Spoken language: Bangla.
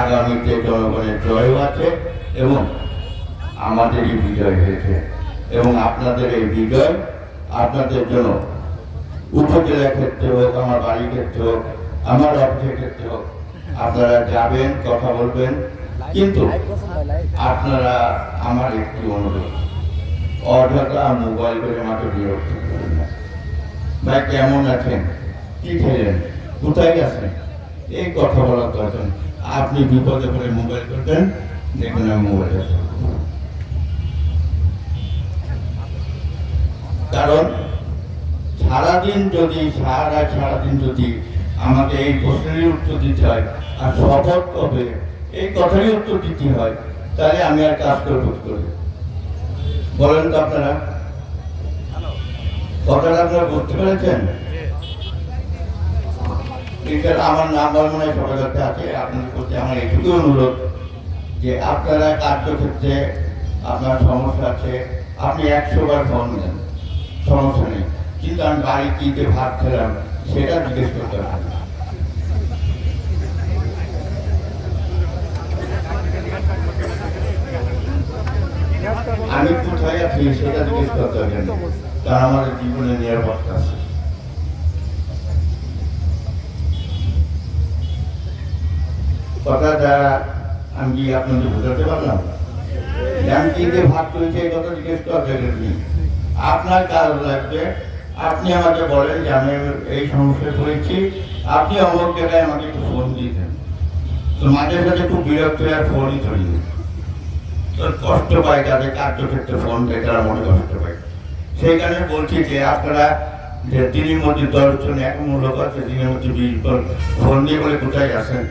আগামীতে জনগণের জয়ও আছে এবং আমাদেরই বিজয় হয়েছে। এবং আপনাদের এই বিজয় আপনাদের জন্য উপজেলা ক্ষেত্রে হোক, আমার বাড়ির ক্ষেত্রে হোক, আমার অফিসের ক্ষেত্রে হোক, আপনারা যাবেন, কথা বলবেন। কিন্তু আপনারা আমার একটি অনুরোধ, অযথা মোবাইল করে আমাকে বিরক্ত করবেন না। ভাই, কেমন আছেন? কি খেলেন? কোথায় গেছেন এই কথা বলার দরকার। আপনি বিপদে পড়ে মোবাইল করবেন দেখুন আমি মোবাইল কারণ, সারাদিন যদি, সারা সারাদিন যদি আমাকে এই প্রশ্নেরই উত্তর দিতে হয়, আর শপথ কবে এই কথারই উত্তর দিতে হয়, তাহলে আমি আর কাজ করব করি? বলেন তো আপনারা। কথাটা আপনারা বুঝতে পেরেছেন? এটার আমার নাম্বার মনে হয় কাছে আছে, আপনাদের প্রতি আমার এটুকু অনুরোধ যে আপনারা কার্যক্ষেত্রে আপনার সমস্যা আছে, আপনি একশো বার ফোন দেন, সমস্যা নেই। কিন্তু আমি বাড়ি কিনতে ভাত খেলাম, সেটা জিজ্ঞেস করতে হবে। আমি কোথায় আছি সেটা জিজ্ঞেস করতে হবে। কারণ আমার জীবনে নিরাপত্তা আছে। কথাটা আমি কি আপনাদের বোঝাতে পারলাম? কিনতে ভাত করেছি, এই কথা জিজ্ঞেস করতে নেই। আপনার কাজ লাগবে, আপনি আমাকে বলেন যে আমি এই সমস্যায় পড়েছি, আপনি অমুক জায়গায় আমাকে একটু ফোন দিয়েছেন তো মাঝে সাথে খুব বিরক্ত হয়ে আর ফোনই না। তো কষ্ট পায় তাদের কার্যক্ষেত্রে ফোন দেয়, তারা মনে কষ্ট পায়। সেই কারণে বলছি যে আপনারা যে দিনের মধ্যে দশজন এক মূলক আছে দিনের মধ্যে বিশ ফোন দিয়ে বলে কোথায় আছেন?